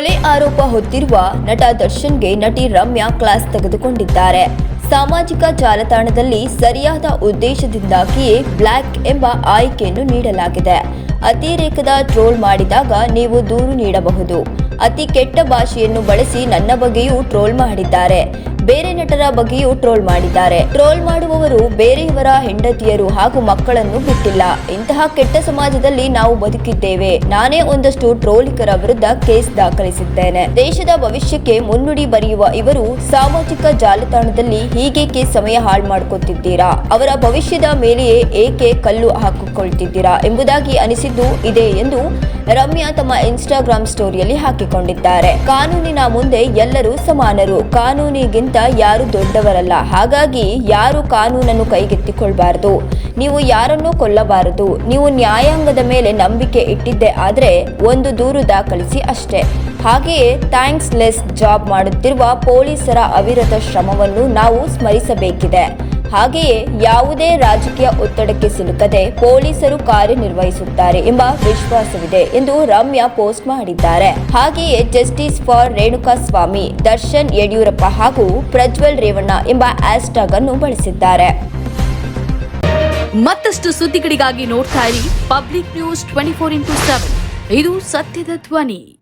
ಕೊಲೆ ಆರೋಪ ಹೊತ್ತಿರುವ ನಟ ದರ್ಶನ್ಗೆ ನಟಿ ರಮ್ಯಾ ಕ್ಲಾಸ್ ತೆಗೆದುಕೊಂಡಿದ್ದಾರೆ. ಸಾಮಾಜಿಕ ಜಾಲತಾಣದಲ್ಲಿ ಸರಿಯಾದ ಉದ್ದೇಶದಿಂದಾಗಿಯೇ ಬ್ಲ್ಯಾಕ್ ಎಂಬ ಆಯ್ಕೆಯನ್ನು ನೀಡಲಾಗಿದೆ. ಅತಿರೇಕದ ಟ್ರೋಲ್ ಮಾಡಿದಾಗ ನೀವು ದೂರು ನೀಡಬಹುದು. ಅತಿ ಕೆಟ್ಟ ಭಾಷೆಯನ್ನು ಬಳಸಿ ನನ್ನ ಬಗ್ಗೆಯೂ ಟ್ರೋಲ್ ಮಾಡಿದ್ದಾರೆ. ಬೇರೆ ನಟರ ಬಗ್ಗೆಯೂ ಟ್ರೋಲ್ ಮಾಡಿದ್ದಾರೆ. ಟ್ರೋಲ್ ಮಾಡುವವರು ಬೇರೆಯವರ ಹೆಂಡತಿಯರು ಹಾಗೂ ಮಕ್ಕಳನ್ನು ಬಿಟ್ಟಿಲ್ಲ ಇಂತಹ ಕೆಟ್ಟ ಸಮಾಜದಲ್ಲಿ ನಾವು ಬದುಕಿದ್ದೇವೆ. ನಾನೇ ಒಂದಷ್ಟು ಟ್ರೋಲಿಕರ ವಿರುದ್ಧ ಕೇಸ್ ದಾಖಲಿಸಿದ್ದೇನೆ. ದೇಶದ ಭವಿಷ್ಯಕ್ಕೆ ಮುನ್ನುಡಿ ಬರೆಯುವ ಇವರು ಸಾಮಾಜಿಕ ಜಾಲತಾಣದಲ್ಲಿ ಹೀಗೇಕೆ ಸಮಯ ಹಾಳು ಮಾಡ್ಕೊತಿದ್ದೀರಾ? ಅವರ ಭವಿಷ್ಯದ ಮೇಲೆಯೇ ಏಕೆ ಕಲ್ಲು ಹಾಕಿಕೊಳ್ತಿದ್ದೀರಾ ಎಂಬುದಾಗಿ ಅನಿಸಿದ್ದು ಇದೆ ಎಂದು ರಮ್ಯಾ ತಮ್ಮ ಇನ್ಸ್ಟಾಗ್ರಾಮ್ ಸ್ಟೋರಿಯಲ್ಲಿ ಹಾಕಿಕೊಂಡಿದ್ದಾರೆ. ಕಾನೂನಿನ ಮುಂದೆ ಎಲ್ಲರೂ ಸಮಾನರು. ಕಾನೂನಿಗಿಂತ ಯಾರು ದೊಡ್ಡವರಲ್ಲ. ಹಾಗಾಗಿ ಯಾರು ಕಾನೂನನ್ನು ಕೈಗೆತ್ತಿಕೊಳ್ಬಾರದು. ನೀವು ಯಾರನ್ನೂ ಕೊಲ್ಲಬಾರದು. ನೀವು ನ್ಯಾಯಾಂಗದ ಮೇಲೆ ನಂಬಿಕೆ ಇಟ್ಟಿದ್ದೆ ಆದರೆ ಒಂದು ದೂರು ದಾಖಲಿಸಿ ಅಷ್ಟೇ. ಹಾಗೆಯೇ ಥ್ಯಾಂಕ್ಸ್ ಲೆಸ್ ಜಾಬ್ ಮಾಡುತ್ತಿರುವ ಪೊಲೀಸರ ಅವಿರತ ಶ್ರಮವನ್ನು ನಾವು ಸ್ಮರಿಸಬೇಕಿದೆ. ಹಾಗೆಯೇ ಯಾವುದೇ ರಾಜಕೀಯ ಒತ್ತಡಕ್ಕೆ ಸಿಲುಕದೆ ಪೊಲೀಸರು ಕಾರ್ಯನಿರ್ವಹಿಸುತ್ತಾರೆ ಎಂಬ ವಿಶ್ವಾಸವಿದೆ ಎಂದು ರಮ್ಯಾ ಪೋಸ್ಟ್ ಮಾಡಿದ್ದಾರೆ. ಹಾಗೆಯೇ ಜಸ್ಟಿಸ್ ಫಾರ್ ರೇಣುಕಾ ಸ್ವಾಮಿ, ದರ್ಶನ್ ಯಡಿಯೂರಪ್ಪ ಹಾಗೂ ಪ್ರಜ್ವಲ್ ರೇವಣ್ಣ ಎಂಬ ಹ್ಯಾಶ್ಟ್ಯಾಗ್ ಅನ್ನು ಬಳಸಿದ್ದಾರೆ. ಮತ್ತಷ್ಟು ಸುದ್ದಿಗಳಿಗಾಗಿ ನೋಡ್ತಾ ಇರಿ public news twenty four into seven. ಇದು ಸತ್ಯದ ಧ್ವನಿ.